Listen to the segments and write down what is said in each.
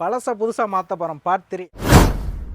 பழசை புதுசாக மாற்ற போகிறோம் பார்ட் த்ரீ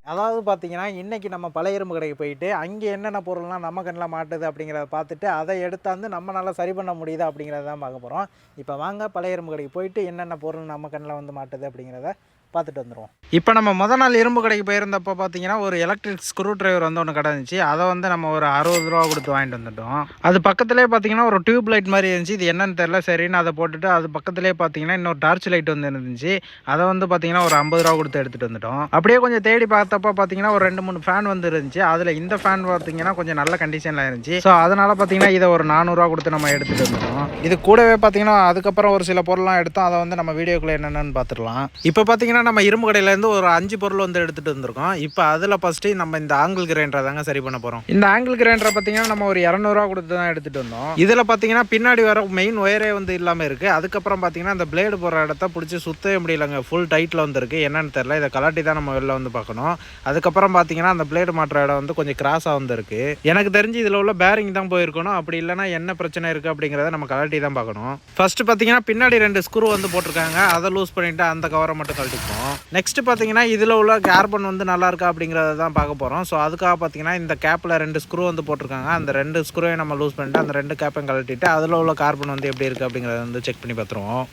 அதாவது பார்த்தீங்கன்னா இன்றைக்கி நம்ம பழைய இரும்பு கடைக்கு போயிட்டு அங்கே என்னென்ன பொருள்லாம் நம்ம கண்ணில் மாட்டுது அப்படிங்கிறத பார்த்துட்டு அதை எடுத்தாந்து நம்மளால் சரி பண்ண முடியுதா அப்படிங்கிறத தான் பார்க்க போகிறோம் இப்போ வாங்க பழைய இரும்பு கடைக்கு போயிட்டு என்னென்ன பொருள் நம்ம கண்ணில் வந்து மாட்டுது அப்படிங்கிறத பார்த்துட்டு வந்துடுவோம் இப்போ நம்ம முத நாள் இரும்பு கடைக்கு போயிருந்தப்போ பார்த்தீங்கன்னா ஒரு எலக்ட்ரிக் ஸ்க்ரூ டிரைவர் வந்து ஒன்று கிடந்துச்சு அதை வந்து நம்ம ஒரு அறுபது ரூபா கொடுத்து வாங்கிட்டு வந்துட்டோம். அது பக்கத்துலேயே பார்த்தீங்கன்னா ஒரு டியூப் லைட் மாதிரி இருந்துச்சு. இது என்னன்னு தெரில சரின்னு அதை போட்டுட்டு அது பக்கத்துலேயே பார்த்தீங்கன்னா இன்னொரு டார்ச் லைட் வந்து இருந்துச்சு. அதை வந்து பார்த்தீங்கன்னா ஒரு ஐம்பது ரூபா கொடுத்து எடுத்துகிட்டு வந்துட்டோம். அப்படியே கொஞ்சம் தேடி பார்த்தப்போ பார்த்தீங்கன்னா ஒரு ரெண்டு மூணு ஃபேன் வந்து இருந்துச்சு. அதில் இந்த ஃபேன் பார்த்தீங்கன்னா கொஞ்சம் நல்ல கண்டிஷனில் இருந்துச்சு. ஸோ அதனால் பார்த்தீங்கன்னா இதை ஒரு நானூறுரூவா கொடுத்து நம்ம எடுத்துகிட்டு வந்துட்டோம். இது கூடவே பார்த்தீங்கன்னா அதுக்கப்புறம் ஒரு சில பொருள்லாம் எடுத்தோம். அதை வந்து நம்ம வீடியோக்குள்ளே என்னென்னு பார்த்துடலாம். இப்போ பார்த்தீங்கன்னா நம்ம இரும்பு கடையிலேருந்து ஒரு அஞ்சு பொருள் வந்து எடுத்துகிட்டு வந்திருக்கோம். இப்போ அதில் ஃபஸ்ட்டு நம்ம இந்த ஆங்கிள் கிரைண்டரை தாங்க சரி பண்ண போகிறோம் இந்த ஆங்கிள் கிரைண்டரை பார்த்தீங்கன்னா நம்ம ஒரு இரநூறுவா கொடுத்து தான் எடுத்துகிட்டு வந்தோம். இதில் பார்த்தீங்கன்னா பின்னாடி வர மெயின் ஒயரே வந்து இல்லாமல் இருக்குது அதுக்கப்புறம் பார்த்தீங்கன்னா அந்த பிளேடு போகிற இடத்த பிடிச்சி சுத்தவே முடியலங்க. ஃபுல் டைட்டில் வந்துருக்கு. என்னன்னு தெரில இதை கலாட்டி தான் நம்ம வெளில வந்து பார்க்கணும். அதுக்கப்புறம் பார்த்தீங்கன்னா அந்த பிளேடு மாற்ற இடம் வந்து கொஞ்சம் கிராஸாக வந்துருக்கு. எனக்கு தெரிஞ்சு இதில் உள்ள பேரிங் தான் போயிருக்கணும். அப்படி இல்லைன்னா என்ன பிரச்சனை இருக்குது அப்படிங்கிறத நம்ம கலாட்டி தான் பார்க்கணும். ஃபர்ஸ்ட் பார்த்தீங்கன்னா பின்னாடி ரெண்டு ஸ்க்ரூ வந்து போட்டிருக்காங்க. அதை லூஸ் பண்ணிட்டு அந்த கவரை மட்டும் இருக்கும் நெக்ஸ்ட் பார்த்தீங்கன்னா இதில் உள்ள கார்பன் வந்து நல்லா இருக்கா அப்படிங்கிறத தான் பார்க்க போகிறோம் ஸோ அதுக்காக பார்த்தீங்கன்னா இந்த கேப்பில் ரெண்டு ஸ்க்ரூ வந்து போட்டிருக்காங்க. அந்த ரெண்டு ஸ்க்ரூவையும் நம்ம லூஸ் பண்ணிட்டு அந்த ரெண்டு கேப்பையும் கழட்டிட்டு அதில் உள்ள கார்பன் வந்து எப்படி இருக்குது அப்படிங்கிறத வந்து செக் பண்ணி பார்த்துருவோம்.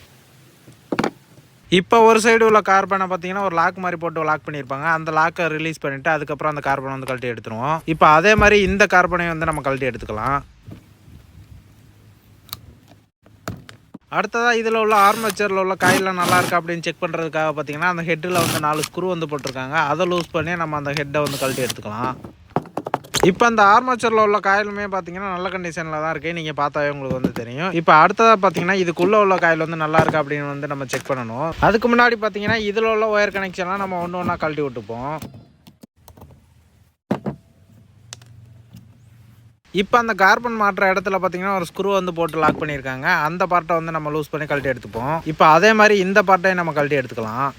இப்போ ஒரு சைடு உள்ள கார்பனை பார்த்தீங்கன்னா ஒரு லாக் மாதிரி போட்டு லாக் பண்ணியிருப்பாங்க. அந்த லாக்கை ரிலீஸ் பண்ணிவிட்டு அதுக்கப்புறம் அந்த கார்பனை வந்து கழட்டி எடுத்துருவோம். இப்போ அதே மாதிரி இந்த கார்பனை வந்து நம்ம கழட்டி எடுத்துக்கலாம். அடுத்ததாக இதில் உள்ள ஆர்மேச்சரில் உள்ள காயில் நல்லா இருக்கா அப்படின்னு செக் பண்ணுறதுக்காக பார்த்தீங்கன்னா அந்த ஹெட்டில் வந்து நாலு ஸ்க்ரூ வந்து போட்டிருக்காங்க. அதை லூஸ் பண்ணி நம்ம அந்த ஹெட்டை வந்து கழட்டி எடுத்துக்கலாம். இப்போ அந்த ஆர்மேச்சரில் உள்ள காயிலுமே பார்த்தீங்கன்னா நல்ல கண்டிஷனில் தான் இருக்குது நீங்கள் பார்த்தாவே உங்களுக்கு வந்து தெரியும். இப்போ அடுத்ததாக பார்த்தீங்கன்னா இதுக்குள்ளே உள்ள காயில் வந்து நல்லா இருக்கா அப்படின்னு வந்து நம்ம செக் பண்ணணும். அதுக்கு முன்னாடி பார்த்தீங்கன்னா இதில் உள்ள ஒயர் கனெக்ஷன்லாம் நம்ம ஒன்று ஒன்றா கழட்டி விட்டுப்போம். இப்போ அந்த கார்பன் மாற்ற இடத்துல பார்த்தீங்கன்னா ஒரு ஸ்க்ரூ வந்து போட்டு லாக் பண்ணியிருக்காங்க. அந்த பார்ட்டை வந்து நம்ம லூஸ் பண்ணி கழட்டி எடுத்துப்போம். இப்போ அதே மாதிரி இந்த பார்ட்டையும் நம்ம கழட்டி எடுத்துக்கலாம்.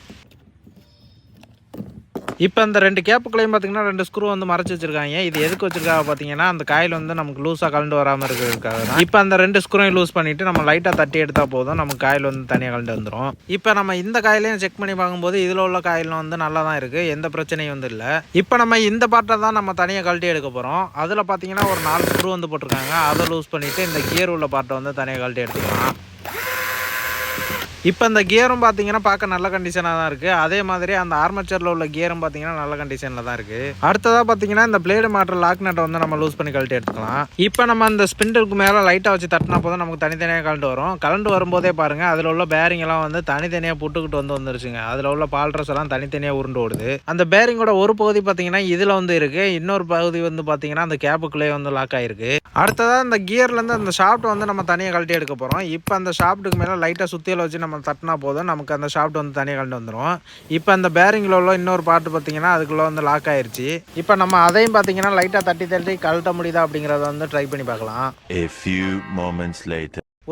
இப்போ இந்த ரெண்டு கேப்புக்குள்ளேயும் பார்த்தீங்கன்னா ரெண்டு ஸ்க்ரூ வந்து மறைச்சி வச்சிருக்காங்க. இது எதுக்கு வச்சிருக்காங்க பார்த்தீங்கன்னா அந்த காயில் வந்து நமக்கு லூஸாக கலந்து வராமல் இருக்கிறதுக்காக தான். இப்போ அந்த ரெண்டு ஸ்க்ரூவையும் லூஸ் பண்ணிட்டு நம்ம லைட்டாக தட்டி எடுத்தால் போதும் நமக்கு காயில் வந்து தனியாக கலந்து வந்துடும் இப்போ நம்ம இந்த காயிலையும் செக் பண்ணி பார்க்கும்போது இதில் உள்ள காயிலும் வந்து நல்லா தான் இருக்குது எந்த பிரச்சனையும் வந்து இல்லை. இப்போ நம்ம இந்த பாட்டை தான் நம்ம தனியாக கழட்டி எடுக்க போகிறோம் அதில் பார்த்தீங்கன்னா ஒரு நாலு ஸ்க்ரூ வந்து போட்டிருக்காங்க. அதை லூஸ் பண்ணிவிட்டு இந்த கியர் உள்ள பாட்டை வந்து தனியாக கழட்டி எடுத்துக்கலாம். இப்போ இந்த கியரும் பார்த்தீங்கன்னா பார்க்க நல்ல கண்டிஷனாக தான் இருக்குது அதே மாதிரி அந்த ஆர்மச்சரில் உள்ள கியரும் பார்த்தீங்கன்னா நல்ல கண்டிஷனில் தான் இருக்குது அடுத்ததாக பார்த்தீங்கன்னா இந்த பிளேடு மாற்ற லாக் நட்டை வந்து நம்ம லூஸ் பண்ணி கழட்டி எடுத்துக்கலாம். இப்போ நம்ம அந்த ஸ்பிண்டருக்கு மேலே லைட்டாக வச்சு தட்டினா போதும் நமக்கு தனித்தனியாக கலண்டு வரும். கலண்டு வரும்போதே பாருங்கள் அதில் உள்ள பேரிங் எல்லாம் வந்து தனித்தனியாக புட்டுக்கிட்டு வந்து வந்துருச்சுங்க. அதில் உள்ள பால்ட்ரஸ் எல்லாம் தனித்தனியாக உருண்டு ஓடுது. அந்த பேரிங்கோட ஒரு பகுதி பார்த்தீங்கன்னா இதில் வந்து இருக்குது இன்னொரு பகுதி வந்து பார்த்தீங்கன்னா அந்த கேப்புக்குள்ளே வந்து லாக் ஆகிருக்கு அடுத்ததாக அந்த கியர்லேருந்து அந்த ஷாஃப்ட் வந்து நம்ம தனியாக கழட்டி எடுக்க போகிறோம் இப்போ அந்த ஷாஃப்ட்டுக்கு மேலே லைட்டாக சுற்றியில் வச்சு நம்ம தட்டினா போதும். நமக்கு அந்த ஷாஃப்ட் வந்து தனியாக கழண்டு வந்துடும் இப்போ அந்த பேரிங்கில் உள்ள இன்னொரு பாட்டு பார்த்தீங்கன்னா அதுக்குள்ளே வந்து லாக் ஆயிடுச்சு இப்போ நம்ம அதையும் பார்த்தீங்கன்னா லைட்டாக தட்டி தட்டி கழட்ட முடியுதா அப்படிங்கிறத வந்து ட்ரை பண்ணி பார்க்கலாம்.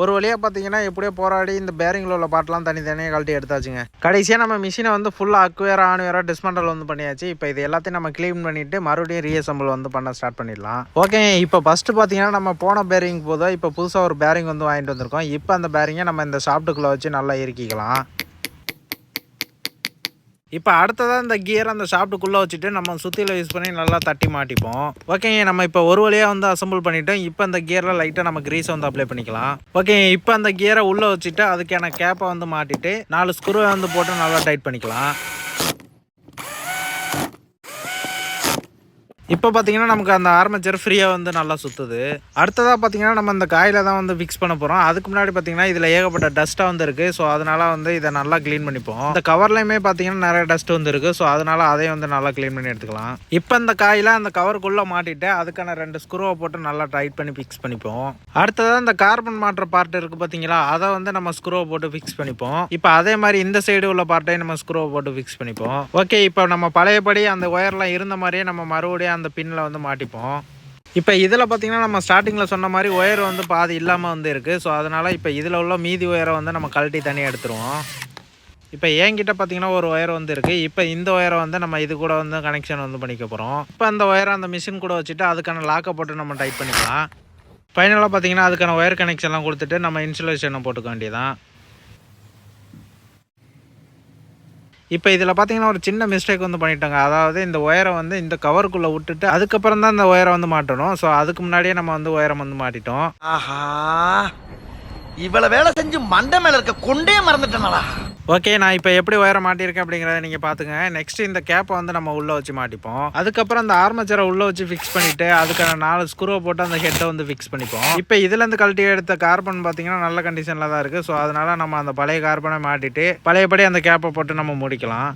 ஒரு வழியாக பார்த்தீங்கன்னா எப்படியோ போராடி இந்த பேரிங்கில் உள்ள பாட்டெலாம் தனித்தனியாக கழட்டி எடுத்தாச்சுங்க. கடைசியாக நம்ம மிஷினை வந்து ஃபுல்லாக அக்வேர் ஆணுவேரா டிஸ்மண்டல் வந்து பண்ணியாச்சு. இப்போ இது எல்லாத்தையும் நம்ம க்ளீன் பண்ணிவிட்டு மறுபடியும் ரீஅசம்பிள் வந்து பண்ண ஸ்டார்ட் பண்ணிடலாம். ஓகே இப்போ ஃபஸ்ட்டு பார்த்தீங்கன்னா நம்ம போன பேரிங் போதும். இப்போ புதுசாக ஒரு பேரிங் வந்து வாங்கிட்டு வந்திருக்கோம். இப்போ அந்த பேரிங்கை நம்ம இந்த ஷாப்ட்டுக்குள்ளே வச்சு நல்லா இறுக்கிக்கலாம். இப்போ அடுத்ததாக இந்த கியர் அந்த ஷாப்ட்டுக்குள்ளே வச்சுட்டு நம்ம சுற்றியில் யூஸ் பண்ணி நல்லா தட்டி மாட்டிப்போம். ஓகேங்க நம்ம இப்போ ஒரு வழியாக வந்து அசம்பிள் பண்ணிட்டோம். இப்போ அந்த கியரில் லைட்டாக நம்ம கிரீஸை வந்து அப்ளை பண்ணிக்கலாம். ஓகே இப்போ அந்த கியரை உள்ளே வச்சுட்டு அதுக்கான கேப்பை வந்து மாட்டிட்டு நாலு ஸ்க்ரூவை வந்து போட்டு நல்லா டைட் பண்ணிக்கலாம். இப்போ பார்த்தீங்கன்னா நமக்கு அந்த ஆர்மேச்சர் ஃப்ரீயாக வந்து நல்லா சுற்றுது அடுத்ததாக பார்த்தீங்கன்னா நம்ம இந்த காயில் தான் வந்து ஃபிக்ஸ் பண்ண போகிறோம் அதுக்கு முன்னாடி பார்த்தீங்கன்னா இதில் ஏகப்பட்ட டஸ்ட்டாக வந்து இருக்குது ஸோ அதனால் வந்து இதை நல்லா க்ளீன் பண்ணிப்போம். இந்த கவர்லையுமே பார்த்தீங்கன்னா நிறைய டஸ்ட் வந்து இருக்குது ஸோ அதனால் அதையும் வந்து நல்லா க்ளீன் பண்ணி எடுத்துக்கலாம். இப்போ இந்த காயில் அந்த கவருக்குள்ளே மாட்டிட்டு அதுக்கான ரெண்டு ஸ்க்ரூவை போட்டு நல்லா டைட் பண்ணி ஃபிக்ஸ் பண்ணிப்போம். அடுத்ததாக இந்த கார்பன் மாற்ற பார்ட் இருக்குது பார்த்தீங்களா அதை வந்து நம்ம ஸ்க்ரூவை போட்டு ஃபிக்ஸ் பண்ணிப்போம். இப்போ அதே மாதிரி இந்த சைடு உள்ள பார்ட்டையும் நம்ம ஸ்க்ரூவை போட்டு ஃபிக்ஸ் பண்ணிப்போம். ஓகே இப்போ நம்ம பழையபடி அந்த ஒயர்லாம் இருந்த மாதிரியே நம்ம மறுபடியும் அந்த பின்னில் வந்து மாட்டிப்போம். இப்போ இதில் பார்த்தீங்கன்னா நம்ம ஸ்டார்டிங்கில் சொன்ன மாதிரி ஒயர் வந்து பாதி இல்லாமல் வந்து இருக்குது ஸோ அதனால் இப்போ இதில் உள்ள மீதி ஒயரை வந்து நம்ம கழட்டி தனியாக எடுத்துருவோம். இப்போ என்கிட்ட பார்த்தீங்கன்னா ஒரு ஒயர் வந்து இருக்குது இப்போ இந்த ஒயரை வந்து நம்ம இது கூட வந்து கனெக்ஷன் வந்து பண்ணிக்க போகிறோம் இப்போ அந்த ஒயரை அந்த மிஷின் கூட வச்சுட்டு அதுக்கான லாக்கை போட்டு நம்ம டைப் பண்ணிக்கலாம். ஃபைனலாக பார்த்தீங்கன்னா அதுக்கான ஒயர் கனெக்ஷன்லாம் கொடுத்துட்டு நம்ம இன்சுலேஷனை போட்டுக்க வேண்டியதான் இப்போ இதில் பார்த்தீங்கன்னா ஒரு சின்ன மிஸ்டேக் வந்து பண்ணிட்டாங்க. அதாவது இந்த ஒயரை வந்து இந்த கவருக்குள்ளே விட்டுட்டு அதுக்கப்புறம் தான் இந்த ஒயரை வந்து மாட்டணும். ஸோ அதுக்கு முன்னாடியே நம்ம வந்து ஒயரம் வந்து மாட்டிட்டோம். ஆஹா. இவ்வளவு வேலை செஞ்சு மண்டை மேல இருக்க கொண்டே மறந்துட்டேனடா. ஓகே நான் இப்போ எப்படி ஒயரை மாட்டியிருக்கேன் அப்படிங்கிறத நீங்கள் பார்த்துங்க நெக்ஸ்ட் இந்த கேப்பை வந்து நம்ம உள்ளே வச்சு மாட்டிப்போம். அதுக்கப்புறம் அந்த ஆர்மச்சரை உள்ளே வச்சு ஃபிக்ஸ் பண்ணிவிட்டு அதுக்கான நாலு ஸ்க்ரூவை போட்டு அந்த ஹெட்டை வந்து ஃபிக்ஸ் பண்ணிப்போம். இப்போ இதுலேருந்து கழட்டி எடுத்த கார்பன் பார்த்தீங்கன்னா நல்ல கண்டிஷனில் தான் இருக்குது ஸோ அதனால் நம்ம அந்த பழைய கார்பனை மாட்டிட்டு பழையபடி அந்த கேப்பை போட்டு நம்ம முடிக்கலாம்.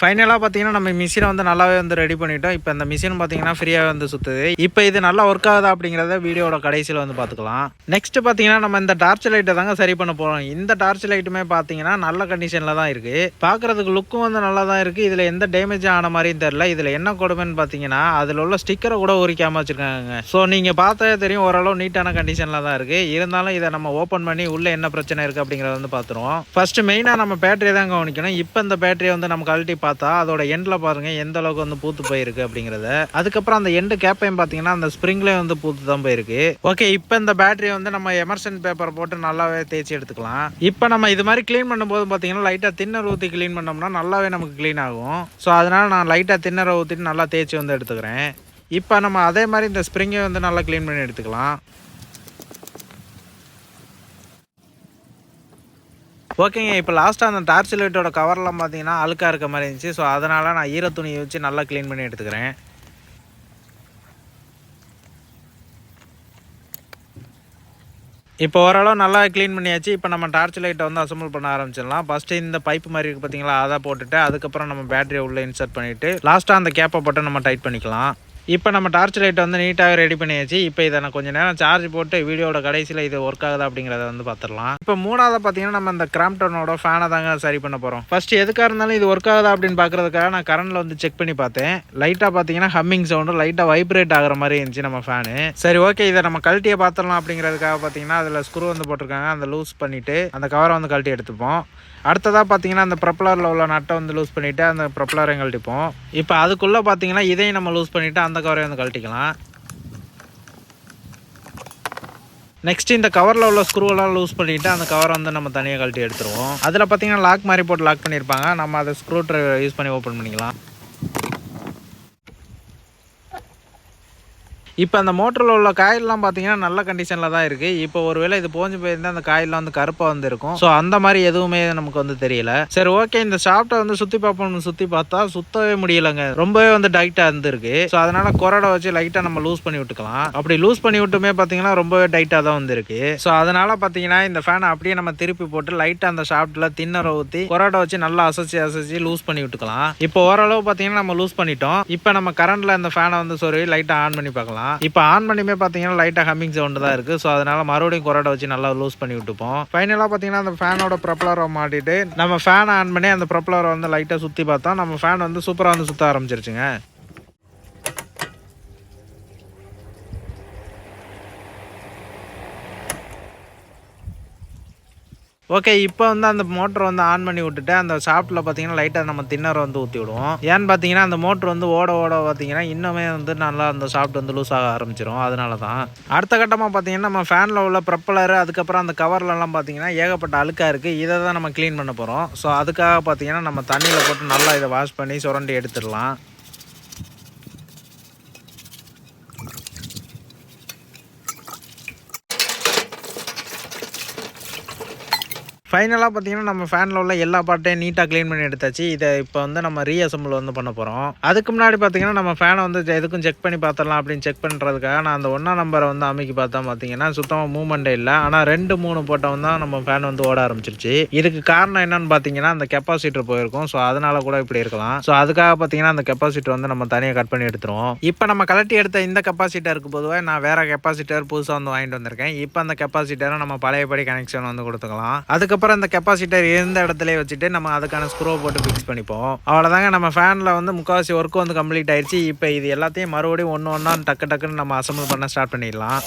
ஃபைனலாக பார்த்தீங்கன்னா நம்ம மிஷினை வந்து நல்லாவே வந்து ரெடி பண்ணிட்டோம். இப்போ இந்த மிஷின் பார்த்தீங்கன்னா ஃப்ரீயாக வந்து சுற்றுது இப்போ இது நல்லா ஒர்க் ஆகுதா அப்படிங்கிறத வீடியோட கடைசியில் வந்து பார்த்துக்கலாம் நெக்ஸ்ட் பார்த்தீங்கன்னா நம்ம இந்த டார்ச் லைட்டை தாங்க சரி பண்ண போகிறோம் இந்த டார்ச் லைட்டுமே பார்த்தீங்கன்னா நல்ல கண்டிஷனில் தான் இருக்குது பார்க்குறதுக்கு லுக்கும் வந்து நல்லா தான் இருக்குது இதில் எந்த டேமேஜ் ஆன மாதிரியும் தெரில இதில் என்ன கொடுமைன்னு பார்த்தீங்கன்னா அதில் உள்ள ஸ்டிக்கரை கூட உரிக்காமல் வச்சுருக்காங்க ஸோ நீங்கள் பார்த்தே தெரியும் ஓரளவு நீட்டான கண்டிஷனில் தான் இருக்குது இருந்தாலும் இதை நம்ம ஓப்பன் பண்ணி உள்ளே என்ன பிரச்சனை இருக்குது அப்படிங்கிறத வந்து பார்த்துருவோம் ஃபர்ஸ்ட் மெயினாக நம்ம பேட்டரியை தான் கவனிக்கணும். இப்போ இந்த பேட்டரியை வந்து நம்ம கழட்டி பார்த்தா அதோட எண்டில் பாருங்கள் எந்த அளவுக்கு வந்து பூத்து போயிருக்கு அப்படிங்கிறத. அதுக்கப்புறம் அந்த எண்டு கேப்பையும் பார்த்தீங்கன்னா அந்த ஸ்ப்ரிங்லேயும் வந்து பூத்து தான் போயிருக்கு. ஓகே இப்போ இந்த பேட்டரியை வந்து நம்ம எமர்சன் பேப்பர் போட்டு நல்லாவே தேய்ச்சி எடுத்துக்கலாம். இப்போ நம்ம இது மாதிரி க்ளீன் பண்ணும்போது பார்த்தீங்கன்னா லைட்டாக தின்னர் ஊற்றி க்ளீன் பண்ணோம்னா நல்லாவே நமக்கு க்ளீன் ஆகும். ஸோ அதனால் நான் லைட்டாக தின்னரை ஊற்றிட்டு நல்லா தேய்ச்சி வந்து எடுத்துக்கிறேன். இப்போ நம்ம அதே மாதிரி இந்த ஸ்ப்ரிங்கை வந்து நல்லா க்ளீன் பண்ணி எடுத்துக்கலாம். ஓகேங்க இப்போ லாஸ்ட்டாக அந்த டார்ச் லைட்டோட கவர்லாம் பார்த்தீங்கன்னா அழுக்காக இருக்க மாதிரி இருந்துச்சு. ஸோ அதனால் நான் ஈர துணியை வச்சு நல்லா க்ளீன் பண்ணி எடுத்துக்கிறேன். இப்போ ஓரளவு நல்லா க்ளீன் பண்ணியாச்சு. இப்போ நம்ம டார்ச் லைட்டை வந்து அசம்பிள் பண்ண ஆரம்பிச்சிடலாம். ஃபஸ்ட்டு இந்த பைப் மாதிரி இருக்குது பார்த்தீங்களா அதை போட்டுட்டு அதுக்கப்புறம் நம்ம பேட்டரியை உள்ளே இன்சர்ட் பண்ணிவிட்டு லாஸ்ட்டாக அந்த கேப்பை போட்டு நம்ம டைட் பண்ணிக்கலாம். இப்போ நம்ம டார்ச் லைட் வந்து நீட்டாக ரெடி பண்ணியாச்சு. இப்போ இதை நான் கொஞ்சம் நேரம் சார்ஜ் போட்டு வீடியோட கடைசியில் இது ஒர்க் ஆகுதா அப்படிங்கிறத வந்து பார்த்துடலாம் இப்போ மூணாவது பார்த்தீங்கன்னா நம்ம இந்த கிராம்டனோட ஃபேனை தாங்க சரி பண்ண போகிறோம் ஃபர்ஸ்ட் எதுக்காக இருந்தாலும் இது ஒர்க் ஆகுதா அப்படின்னு பார்க்குறதுக்காக நான் கரண்டில் வந்து செக் பண்ணி பார்த்தேன். லைட்டாக பார்த்தீங்கன்னா ஹம்மிங் சவுண்டு லைட்டாக வைப்ரேட் ஆகிற மாதிரி இருந்துச்சு நம்ம ஃபேனு சரி ஓகே இதை நம்ம கழட்டியை பார்த்துடலாம் அப்படிங்கிறதுக்காக பார்த்தீங்கன்னா அதில் ஸ்க்ரூ வந்து போட்டிருக்காங்க. அந்த லூஸ் பண்ணிவிட்டு அந்த கவரை வந்து கழட்டி எடுத்துப்போம். அடுத்ததாக பார்த்தீங்கன்னா அந்த ப்ரப்ளரில் உள்ள நட்டை வந்து லூஸ் பண்ணிவிட்டு அந்த ப்ரப்ளரையும் கழட்டிப்போம். இப்போ அதுக்குள்ளே பார்த்தீங்கன்னா இதையும் நம்ம லூஸ் பண்ணிவிட்டு அந்த கவரையும் வந்து கழட்டிக்கலாம். நெக்ஸ்ட் இந்த கவரில் உள்ள ஸ்க்ரூவெல்லாம் லூஸ் பண்ணிவிட்டு அந்த கவரை வந்து நம்ம தனியாக கழட்டி எடுத்துருவோம். அதில் பார்த்தீங்கன்னா லாக் மாதிரி போட்டு லாக் பண்ணியிருப்பாங்க. நம்ம அதை ஸ்க்ரூ ட்ரைவர் யூஸ் பண்ணி ஓப்பன் பண்ணிக்கலாம். இப்போ அந்த மோட்டரில் உள்ள காயிலெலாம் பார்த்தீங்கன்னா நல்ல கண்டிஷனில் தான் இருக்குது இப்போ ஒருவேளை இது போஞ்சு போயிருந்தால் அந்த காயிலெலாம் வந்து கருப்பாக வந்துருக்கும். ஸோ அந்த மாதிரி எதுவுமே நமக்கு வந்து தெரியல. சரி ஓகே இந்த ஷாப்ட்டை வந்து சுற்றி பார்ப்போம்னு சுற்றி பார்த்தா சுத்தவே முடியலைங்க. ரொம்பவே வந்து டைட்டாக இருந்திருக்கு. ஸோ அதனால் கொரடை வச்சு லைட்டாக நம்ம லூஸ் பண்ணி விட்டுக்கலாம். அப்படி லூஸ் பண்ணி விட்டுமே பார்த்தீங்கன்னா ரொம்பவே டைட்டாக தான் வந்திருக்கு. ஸோ அதனால் பார்த்தீங்கன்னா இந்த ஃபேனை அப்படியே நம்ம திருப்பி போட்டு லைட்டாக அந்த ஷாப்ட்டில் தின்னரை ஊற்றி கொரடை வச்சு நல்லா அசைச்சு அசைச்சு லூஸ் பண்ணி விட்டுக்கலாம். இப்போ ஓரளவு பார்த்தீங்கன்னா நம்ம லூஸ் பண்ணிட்டோம். இப்போ நம்ம கரண்ட்டில் அந்த ஃபேனை வந்து சொருவி லைட்டாக ஆன் பண்ணி பார்க்கலாம். இப்போ ஆன் பண்ணியுமே பார்த்தீங்கன்னா லைட்டாக ஹம்மிங் சவுண்டு தான் இருக்குது ஸோ அதனால் மறுபடியும் கொரடை வச்சு நல்லா லூஸ் பண்ணி விட்டுப்போம். ஃபைனலாக பார்த்தீங்கன்னா அந்த ஃபேனோட ப்ரப்ளரை மாட்டிட்டு நம்ம ஃபேனை ஆன் பண்ணி அந்த ப்ரப்ளரை வந்து லைட்டாக சுற்றி பார்த்தா நம்ம ஃபேன் வந்து சூப்பராக வந்து சுற்ற ஆரம்பிச்சிருச்சுங்க. ஓகே இப்போ வந்து அந்த மோட்டர் வந்து ஆன் பண்ணி விட்டுட்டு அந்த ஷாப்ட்டில் பார்த்தீங்கன்னா லைட்டாக நம்ம தின்னரை வந்து ஊற்றி விடுவோம். ஏன்னு பார்த்தீங்கன்னா அந்த மோட்டர் வந்து ஓட ஓட பார்த்தீங்கன்னா இன்னுமே வந்து நல்லா அந்த ஷாப்ட் வந்து லூஸ் ஆக ஆரம்பிச்சிடும் அதனால தான் அடுத்த கட்டமாக பார்த்தீங்கன்னா நம்ம ஃபேனில் உள்ள ப்ரப்பலர் அதுக்கப்புறம் அந்த கவர்லலாம் பார்த்தீங்கன்னா ஏகப்பட்ட அழுக்காக இருக்குது இதை தான் நம்ம க்ளீன் பண்ண போகிறோம் ஸோ அதுக்காக பார்த்தீங்கன்னா நம்ம தண்ணியில் போட்டு நல்லா இதை வாஷ் பண்ணி சுரண்டி எடுத்துடலாம். ஃபைனலாக பார்த்தீங்கன்னா நம்ம ஃபேனில் உள்ள எல்லா பார்ட்டையும் நீட்டாக க்ளீன் பண்ணி எடுத்தாச்சு. இதை இப்போ வந்து நம்ம ரீஅசம்பிள் வந்து பண்ண போகிறோம் அதுக்கு முன்னாடி பார்த்தீங்கன்னா நம்ம ஃபேனை வந்து எதுக்கும் செக் பண்ணி பார்த்துடலாம் அப்படின்னு செக் பண்ணுறதுக்காக நான் அந்த ஒன்றா நம்பரை வந்து அமைக்கி பார்த்தா பார்த்தீங்கன்னா சுத்தமாக மூவ்மெண்ட்டே இல்லை. ஆனால் ரெண்டு மூணு போட்டவன் தான் நம்ம ஃபேன் வந்து ஓட ஆரம்பிச்சிருச்சு. இதுக்கு காரணம் என்னன்னு பார்த்தீங்கன்னா அந்த கெப்பாசிட்டர் போயிருக்கும். ஸோ அதனால கூட இப்படி இருக்கலாம். ஸோ அதுக்காக பார்த்தீங்கன்னா அந்த கெப்பாசிட்டர் வந்து நம்ம தனியாக கட் பண்ணி எடுத்துருவோம். இப்போ நம்ம கலட்டி எடுத்த இந்த கெப்பாசிட்டருக்கு பொதுவாக நான் வேற கெப்பாசிட்டர் புதுசாக வந்து வாங்கிட்டு வந்திருக்கேன். இப்போ அந்த கெப்பாசிட்டரை நம்ம பழையபடி கனெக்ஷன் வந்து கொடுத்துக்கலாம். அதுக்கப்புறம் இந்த கெப்பாசிட்டர் இருந்த இடத்துல வச்சுட்டு நம்ம அதுக்கான ஸ்க்ரோ போட்டு ஃபிக்ஸ் பண்ணிப்போம். அவ்வளோதாங்க நம்ம ஃபேனில் வந்து முக்கால்வாசி ஒர்க்கும் வந்து கம்ப்ளீட் ஆயிடுச்சு இப்போ இது எல்லாத்தையும் மறுபடியும் ஒன்று ஒன்றா டக்கு டக்குன்னு நம்ம அசம்பிள் பண்ண ஸ்டார்ட் பண்ணிடலாம்.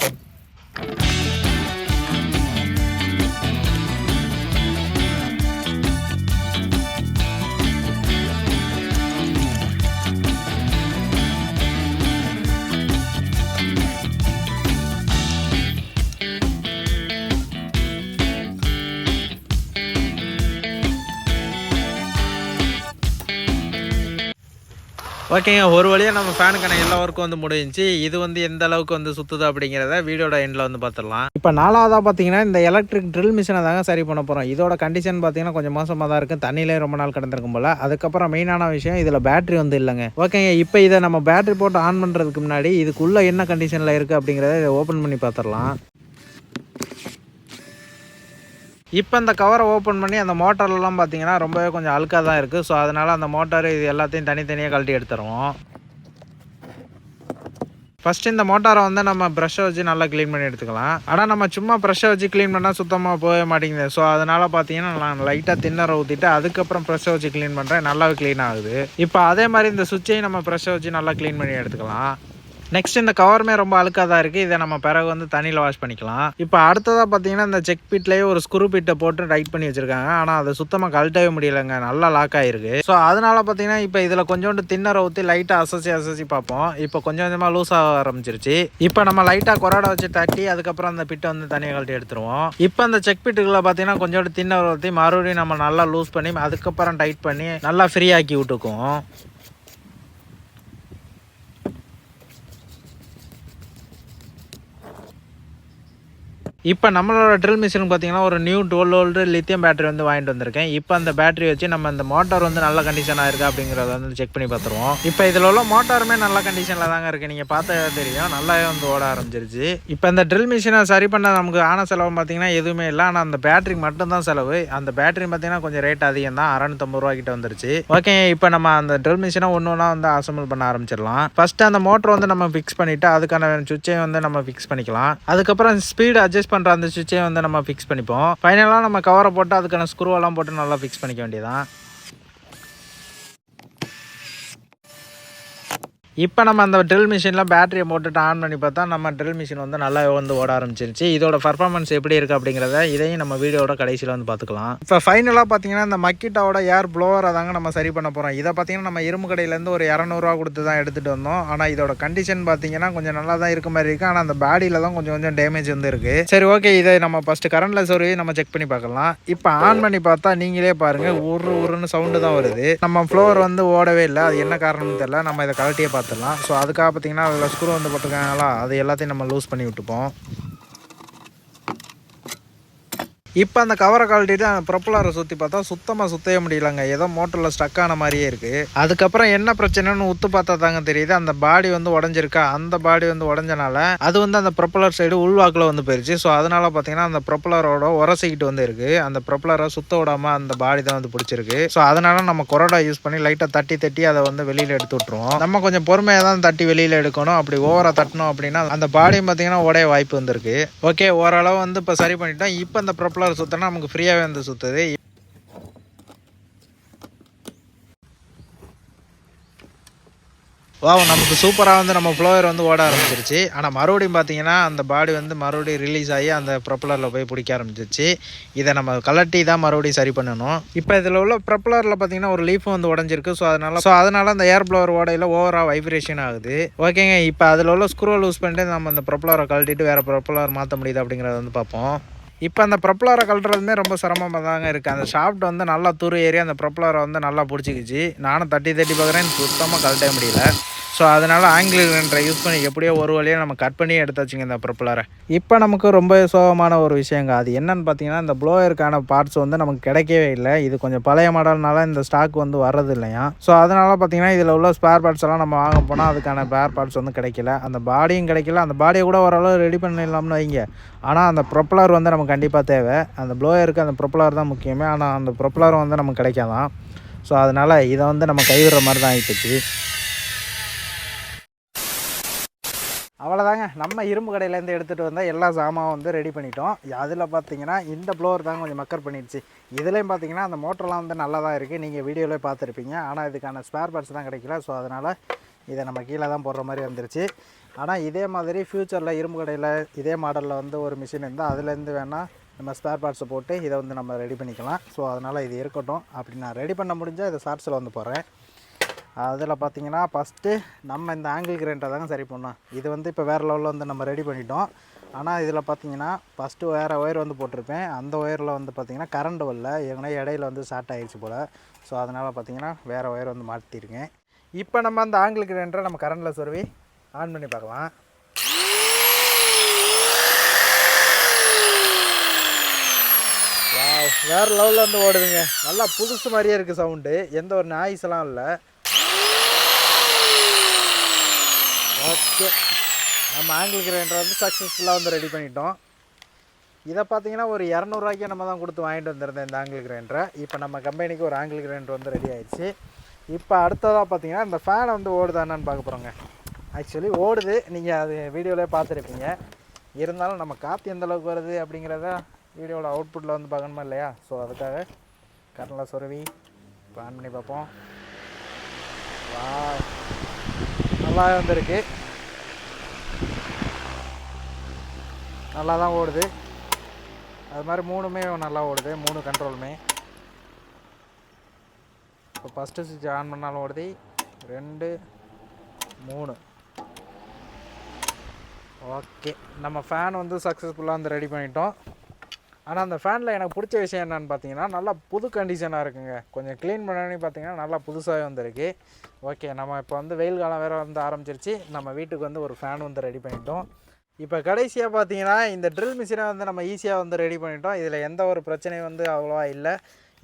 ஓகேங்க ஒரு வழியாக நம்ம ஃபேனுக்கான எல்லா ஒர்க்கும் வந்து முடிஞ்சு இது வந்து எந்த அளவுக்கு வந்து சுற்றுது அப்படிங்கிறத வீடியோட எண்டில் வந்து பார்த்துடலாம் இப்போ நாலாவதாக பார்த்தீங்கன்னா இந்த எலக்ட்ரிக் ட்ரில் மிஷினை தாங்க சரி பண்ண போகிறோம் இதோட கண்டிஷன் பார்த்தீங்கன்னா கொஞ்சம் மோசமாக தான் இருக்கும் தண்ணியிலே ரொம்ப நாள் கிடந்திருக்கும் போல். அதுக்கப்புறம் மெயினான விஷயம் இதில் பேட்டரி வந்து இல்லைங்க. ஓகேங்க இப்போ இதை நம்ம பேட்டரி போட்டு ஆன் பண்ணுறதுக்கு முன்னாடி இதுக்குள்ளே என்ன கண்டிஷனில் இருக்குது அப்படிங்கிறத ஓப்பன் பண்ணி பார்த்துடலாம் இப்போ இந்த கவரை ஓப்பன் பண்ணி அந்த மோட்டர்லாம் பார்த்தீங்கன்னா ரொம்பவே கொஞ்சம் அழுக்காக தான் இருக்குது ஸோ அதனால் அந்த மோட்டார் இது எல்லாத்தையும் தனித்தனியாக கழட்டி எடுத்துருவோம். ஃபஸ்ட்டு இந்த மோட்டாரை வந்து நம்ம ப்ரஷ்ஷை வச்சு நல்லா க்ளீன் பண்ணி எடுத்துக்கலாம். ஆனால் நம்ம சும்மா ப்ரெஷ்ஷை வச்சு க்ளீன் பண்ணால் சுத்தமாக போகவே மாட்டேங்குது. ஸோ அதனால் பார்த்தீங்கன்னா நான் லைட்டாக தின்னரை ஊற்றிட்டு அதுக்கப்புறம் ப்ரெஷ்ஷை வச்சு க்ளீன் பண்ணுறேன் நல்லாவே க்ளீன் ஆகுது. இப்போ அதே மாதிரி இந்த சுவிட்சையும் நம்ம ப்ரெஷ்ஷை வச்சு நல்லா க்ளீன் பண்ணி எடுத்துக்கலாம். நெக்ஸ்ட் இந்த கவருமே ரொம்ப அழுக்காக தான் இருக்குது இதை நம்ம பிறகு வந்து தண்ணியில் வாஷ் பண்ணிக்கலாம். இப்போ அடுத்ததாக பார்த்தீங்கன்னா இந்த செக் பிட்லேயே ஒரு ஸ்க்ரூ பிட்டை போட்டு டைட் பண்ணி வச்சுருக்காங்க. ஆனால் அதை சுத்தமாக கழட்டவே முடியலைங்க. நல்லா லாக் ஆகிருக்கு ஸோ அதனால் பார்த்தீங்கன்னா இப்போ இதில் கொஞ்சோண்டு தின்னரை ஊற்றி லைட்டாக அசசி அசசி பார்ப்போம். இப்போ கொஞ்சம் கொஞ்சமாக லூஸ் ஆக ஆரம்பிச்சிருச்சு. இப்போ நம்ம லைட்டாக கொரோட வச்சு தட்டி அதுக்கப்புறம் அந்த பிட்டை வந்து தனியாக கழட்டி எடுத்துருவோம். இப்போ அந்த செக் பிட்டுக்குள்ள பார்த்தீங்கன்னா கொஞ்சோண்டு தின்னரை ஊற்றி மறுபடியும் நம்ம நல்லா லூஸ் பண்ணி அதுக்கப்புறம் டைட் பண்ணி நல்லா ஃப்ரீ ஆக்கி விட்டுக்குவோம். இப்போ நம்மளோட ட்ரில் மிஷின் பார்த்தீங்கன்னா ஒரு new twelve volt lithium battery வந்து வாங்கிட்டு வந்திருக்கேன். இப்போ அந்த பேட்டரி வச்சு நம்ம இந்த மோட்டார் வந்து நல்ல கண்டிஷனாக இருக்கா அப்படிங்கிறத வந்து செக் பண்ணி பார்த்துருவோம். இப்போ இதில் உள்ள மோட்டாருமே நல்ல கண்டிஷனில் தாங்க இருக்குது நீங்கள் பார்த்தா தெரியும். நல்லாவே வந்து ஓட ஆரம்பிச்சிருச்சு. இப்போ இந்த ட்ரில் மிஷினை சரி பண்ண நமக்கு ஆன செலவு பார்த்தீங்கன்னா எதுவுமே இல்லை. ஆனால் அந்த பேட்டரிக்கு மட்டும்தான் செலவு. அந்த பேட்டரி பார்த்தீங்கன்னா கொஞ்சம் ரேட் அதிகம் தான். அறநூத்தம்பது ரூபா கிட்ட வந்துருச்சு. ஓகே இப்போ நம்ம அந்த ட்ரில் மிஷினை ஒன்று ஒன்றா வந்து அசம்பிள் பண்ண ஆரம்பிச்சிடலாம். ஃபஸ்ட்டு அந்த மோட்டர் வந்து நம்ம ஃபிக்ஸ் பண்ணிவிட்டு அதுக்கான சுவிட்சை வந்து நம்ம ஃபிக்ஸ் பண்ணிக்கலாம். அதுக்கப்புறம் ஸ்பீடு அட்ஜஸ்ட் பண்ணுற அந்த சுவிட்சே வந்து நம்ம ஃபிக்ஸ் பண்ணிப்போம். ஃபைனலாக நம்ம கவரை போட்டு அதுக்கான ஸ்க்ரூவெல்லாம் போட்டு நல்லா ஃபிக்ஸ் பண்ணிக்க வேண்டியதான் இப்போ நம்ம அந்த ட்ரில் மிஷினில் பேட்டரியை போட்டுட்டு ஆன் பண்ணி பார்த்தா நம்ம ட்ரில் மிஷின் வந்து நல்லா வந்து ஓட ஆரம்பிச்சிருச்சு. இதோட பர்ஃபார்மன்ஸ் எப்படி இருக்குது அப்படிங்கிறத இதையும் நம்ம வீடியோட கடைசியில் வந்து பார்த்துக்கலாம். இப்போ ஃபைனலாக பார்த்தீங்கன்னா இந்த மக்கிட்டாவோட ஏர் ப்ளோவரை தாங்க நம்ம சரி பண்ண போகிறோம் இதை பார்த்தீங்கன்னா நம்ம இரும்பு கடையிலேருந்து ஒரு இரநூறுவா கொடுத்து தான் எடுத்துகிட்டு வந்தோம். ஆனால் இதோட கண்டிஷன் பார்த்தீங்கன்னா கொஞ்சம் நல்லா தான் இருக்க மாதிரி இருக்குது ஆனால் அந்த பாடியில் தான் கொஞ்சம் கொஞ்சம் டேமேஜ் வந்து இருக்குது சரி ஓகே இதை நம்ம ஃபஸ்ட்டு கரண்டில் சொல்லி நம்ம செக் பண்ணி பார்க்கலாம். இப்போ ஆன் பண்ணி பார்த்தா நீங்களே பாருங்கள் ஒரு உருன்னு சவுண்டு தான் வருது. நம்ம ஃப்ளோர் வந்து ஓடவே இல்லை. அது என்ன காரணம்னு தெரியல. நம்ம இதை கழட்டியே பார்த்துடலாம். ஸோ அதுக்காக பார்த்தீங்கன்னா அதில் ஸ்க்ரூ வந்து போட்டிருக்காங்களா அது எல்லாத்தையும் நம்ம லூஸ் பண்ணி விட்டுப்போம். இப்போ அந்த கவரை கழட்டிட்டு அந்த ப்ரொப்பலரை சுற்றி பார்த்தா சுத்தமாக சுற்றவே முடியலங்க. ஏதோ மோட்டரில் ஸ்டக் ஆன மாதிரியே இருக்குது அதுக்கப்புறம் என்ன பிரச்சனைன்னு உத்து பார்த்தா தாங்க தெரியுது. அந்த பாடி வந்து உடஞ்சிருக்கா? அந்த பாடி வந்து உடஞ்சனால அது வந்து அந்த ப்ரொப்பலர் சைடு உள்வாக்கில் வந்து போயிருச்சு. ஸோ அதனால் பார்த்தீங்கன்னா அந்த ப்ரொப்பலரோட உரசிக்கிட்டு வந்து இருக்குது அந்த ப்ரொப்பலரை சுத்த விடாமல் அந்த பாடி தான் வந்து பிடிச்சிருக்கு. ஸோ அதனால் நம்ம கொரோடா யூஸ் பண்ணி லைட்டாக தட்டி தட்டி அதை வந்து வெளியில் எடுத்து விட்ருவோம் நம்ம கொஞ்சம் பொறுமையாக தான் தட்டி வெளியில் எடுக்கணும். அப்படி ஓவராக தட்டணும் அப்படின்னா அந்த பாடியும் பார்த்தீங்கன்னா உடைய வாய்ப்பு வந்திருக்கு. ஓகே ஓரளவு வந்து இப்போ சரி பண்ணிட்டோம். இப்போ அந்த ப்ரொப்பலர் சுற்றினா நமக்கு ஃப்ரீயாகவே வந்து சுற்றுது வா நமக்கு சூப்பராக வந்து நம்ம ஃப்ளோயர் வந்து ஓட ஆரம்பிச்சிருச்சு. ஆனால் மறுபடியும் பார்த்தீங்கன்னா அந்த பாடி வந்து மறுபடியும் ரிலீஸ் ஆகி அந்த ப்ரொப்பலரில் போய் பிடிக்க ஆரம்பிச்சிருச்சு. இதை நம்ம கலட்டி தான் மறுபடியும் சரி பண்ணணும். இப்போ இதில் உள்ள ப்ரொப்பலரில் பார்த்தீங்கன்னா ஒரு லீஃப் வந்து உடஞ்சிருக்கு. ஸோ அதனால் ஸோ அதனால் அந்த ஏர் ப்ளோவர் ஓடையில் ஓவராக வைப்ரேஷன் ஆகுது. ஓகேங்க இப்போ அதில் உள்ள ஸ்க்ரூ லூஸ் பண்ணிட்டு நம்ம அந்த ப்ரொப்பலரை கழட்டிட்டு வேறு ப்ரொப்பலர் மாற்ற முடியுது அப்படிங்கிறத வந்து பார்ப்போம். இப்போ அந்த ப்ரொப்பலரை கழட்டுறதுமே ரொம்ப சிரமமாக தாங்க இருக்குது அந்த ஷாஃப்ட் வந்து நல்லா துரு ஏறி அந்த ப்ரொப்பலரை வந்து நல்லா பிடிச்சிக்கிச்சு. நானும் தட்டி தட்டி பார்க்குறேன். சுத்தமாக கழட்டவே முடியல. ஸோ அதனால் ஆங்கிள் கிரைண்டரை யூஸ் பண்ணி எப்படியோ ஒரு வழியாக நம்ம கட் பண்ணி எடுத்தாச்சுங்க இந்த ப்ரொப்பலரை இப்போ நமக்கு ரொம்ப சோகமான ஒரு விஷயங்க. அது என்னன்னு பார்த்தீங்கன்னா இந்த ப்ளோயருக்கான பார்ட்ஸ் வந்து நமக்கு கிடைக்கவே இல்லை. இது கொஞ்சம் பழைய மாடல்னால இந்த ஸ்டாக் வந்து வர்றது இல்லையா? ஸோ அதனால் பார்த்தீங்கன்னா இதில் உள்ள ஸ்பேர் பார்ட்ஸ் எல்லாம் நம்ம வாங்க போனால் அதுக்கான ஸ்பேர் பார்ட்ஸ் வந்து கிடைக்கல. அந்த பாடியும் கிடைக்கல. அந்த பாடியை கூட ஓரளவு ரெடி பண்ணிடலாம்னு வைங்க. ஆனால் அந்த ப்ரொப்பலர் வந்து நமக்கு கண்டிப்பாக தேவை. அந்த ப்ளோயருக்கு அந்த ப்ரொப்பலர் தான் முக்கியமே. ஆனால் அந்த ப்ரொப்பலர் வந்து நமக்கு கிடைக்காதான். ஸோ அதனால் இதை வந்து நம்ம கைவிடுற மாதிரி தான் ஆகிப்போச்சு அவ்வளோதாங்க நம்ம இரும்பு கடையிலேருந்து எடுத்துகிட்டு வந்தால் எல்லா சாமான் வந்து ரெடி பண்ணிட்டோம். அதில் பார்த்தீங்கன்னா இந்த ப்ளோவர் தான் கொஞ்சம் மக்கர் பண்ணிடுச்சு. இதுலேயும் பார்த்தீங்கன்னா அந்த மோட்டர்லாம் வந்து நல்லா தான் இருக்குது நீங்கள் வீடியோவிலே பார்த்துருப்பீங்க. ஆனால் இதுக்கான ஸ்பேர் பார்ட்ஸ் தான் கிடைக்கல. ஸோ அதனால் இதை நம்ம கீழே தான் போடுற மாதிரி வந்துருச்சு. ஆனால் இதே மாதிரி ஃப்யூச்சரில் இரும்பு கடையில் இதே மாடலில் வந்து ஒரு மிஷின் இருந்தால் அதுலேருந்து வேணால் நம்ம ஸ்பேர் பார்ட்ஸை போட்டு இதை வந்து நம்ம ரெடி பண்ணிக்கலாம். ஸோ அதனால் இது இருக்கட்டும். அப்படி நான் ரெடி பண்ண முடிஞ்சால் இதை ஷார்ட்ஸில் வந்து போடுறேன். அதில் பார்த்தீங்கன்னா ஃபஸ்ட்டு நம்ம இந்த ஆங்கிள் கிரைண்டரை தாங்க சரி பண்ணோம் இது வந்து இப்போ வேறு லெவலில் வந்து நம்ம ரெடி பண்ணிட்டோம். ஆனால் இதில் பார்த்தீங்கன்னா ஃபஸ்ட்டு வேறு ஒயர் வந்து போட்டிருப்பேன். அந்த ஒயரில் வந்து பார்த்தீங்கன்னா கரண்ட் வரல. ஏன்னா இடையில வந்து ஷார்ட் ஆகிடுச்சு போல். ஸோ அதனால் பார்த்தீங்கன்னா வேறு ஒயர் வந்து மாற்றிருக்கேன் இப்போ நம்ம அந்த ஆங்கிள் கிரைண்டரை நம்ம கரண்டில் சொருவி ஆன் பண்ணி பார்க்கலாம். வேறு லெவலில் வந்து ஓடுதுங்க. நல்லா புதுசு மாதிரியே இருக்குது சவுண்டு எந்த ஒரு நாய்ஸ்லாம் இல்லை. ஓகே நம்ம ஆங்கிள் கிரைண்டர் வந்து சக்ஸஸ்ஃபுல்லாக வந்து ரெடி பண்ணிட்டோம். இதை பார்த்தீங்கன்னா ஒரு இரநூறுவாய்க்கே நம்ம தான் கொடுத்து வாங்கிட்டு வந்திருந்தேன் இந்த ஆங்கிள் கிரைண்டரை இப்போ நம்ம கம்பெனிக்கு ஒரு ஆங்கிள் கிரைண்டர் வந்து ரெடி ஆயிடுச்சு. இப்போ அடுத்ததாக பார்த்தீங்கன்னா இந்த ஃபேனை வந்து ஓடுதானான்னு பார்க்க போகிறோங்க ஆக்சுவலி ஓடுது. நீங்கள் அது வீடியோவிலே பார்த்துருப்பீங்க. இருந்தாலும் நம்ம காற்று எந்த அளவுக்கு வருது அப்படிங்கிறத வீடியோவில் அவுட்புட்டில் வந்து பார்க்கணுமா இல்லையா? ஸோ அதுக்காக கரண்டில் சொருவி இப்போ ஆன் பண்ணி பார்ப்போம். வா நல்லா வந்திருக்கு. நல்லா தான் ஓடுது. அது மாதிரி மூணுமே நல்லா ஓடுது. மூணு கண்ட்ரோலுமே இப்போ ஃபஸ்ட்டு சுவிட்ச் ஆன் பண்ணாலும் ஓடுது. ரெண்டு மூணு. ஓகே நம்ம ஃபேன் வந்து சக்ஸஸ்ஃபுல்லாக வந்து ரெடி பண்ணிட்டோம். ஆனால் அந்த ஃபேனில் எனக்கு பிடிச்ச விஷயம் என்னென்னு பார்த்தீங்கன்னா நல்லா புது கண்டிஷனாக இருக்குங்க. கொஞ்சம் க்ளீன் பண்ணி பார்த்தீங்கன்னா நல்லா புதுசாகவே வந்திருக்கு. ஓகே நம்ம இப்போ வந்து வெயில் காலம் வேறு வந்து ஆரம்பிச்சிருச்சு. நம்ம வீட்டுக்கு வந்து ஒரு ஃபேன் வந்து ரெடி பண்ணிட்டோம். இப்போ கடைசியாக பார்த்தீங்கன்னா இந்த ட்ரில் மிஷினை வந்து நம்ம ஈஸியாக வந்து ரெடி பண்ணிட்டோம். இதில் எந்த ஒரு பிரச்சனையும் வந்து அவ்வளோவா இல்லை.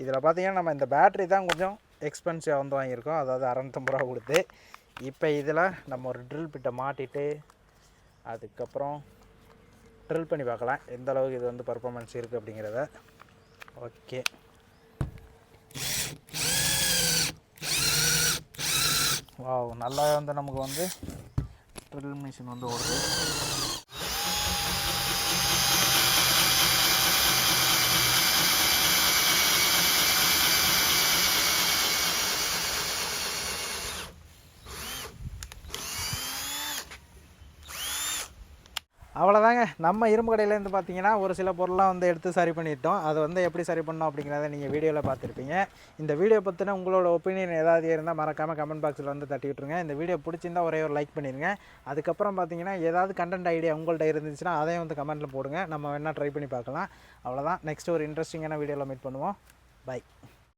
இதில் பார்த்தீங்கன்னா நம்ம இந்த பேட்டரி தான் கொஞ்சம் எக்ஸ்பென்சிவாக வந்து வாங்கியிருக்கோம். அதாவது அறநூத்தம்பது ரூபா கொடுத்து. இப்போ இதில் நம்ம ஒரு ட்ரில் பிட்டை மாட்டிட்டு அதுக்கப்புறம் ட்ரில் பண்ணி பார்க்கலாம். எந்த அளவுக்கு இது வந்து பர்ஃபாமன்ஸ் இருக்குது அப்படிங்கிறத. ஓகே வாவ் நல்லா வந்து நமக்கு வந்து ட்ரில் மிஷின் வந்து ஓடுது. அவ்வளோதாங்க நம்ம இரும்பு கடையிலேருந்து பார்த்தீங்கன்னா ஒரு சில பொருள்லாம் வந்து எடுத்து சரி பண்ணிட்டோம். அதை வந்து எப்படி சரி பண்ணோம் அப்படிங்கிறத நீங்கள் வீடியோவில் பார்த்துருப்பீங்க. இந்த வீடியோ பற்றின உங்களோட ஒப்பீனியன் ஏதாவது இருந்தால் மறக்காமல் கமெண்ட் பாக்ஸில் வந்து தட்டி விட்ருங்க இந்த வீடியோ பிடிச்சிருந்தா ஒரே ஒரு லைக் பண்ணிடுங்க அதுக்கப்புறம் பார்த்தீங்கன்னா ஏதாவது கண்டென்ட் ஐடியா உங்கள்கிட்ட இருந்துச்சுன்னா அதையும் வந்து கமெண்ட்டில் போடுங்க. நம்ம வேணால் ட்ரை பண்ணி பார்க்கலாம். அவ்வளோதான் நெக்ஸ்ட் ஒரு இன்ட்ரெஸ்டிங்கான வீடியோவில் மீட் பண்ணுவோம். பை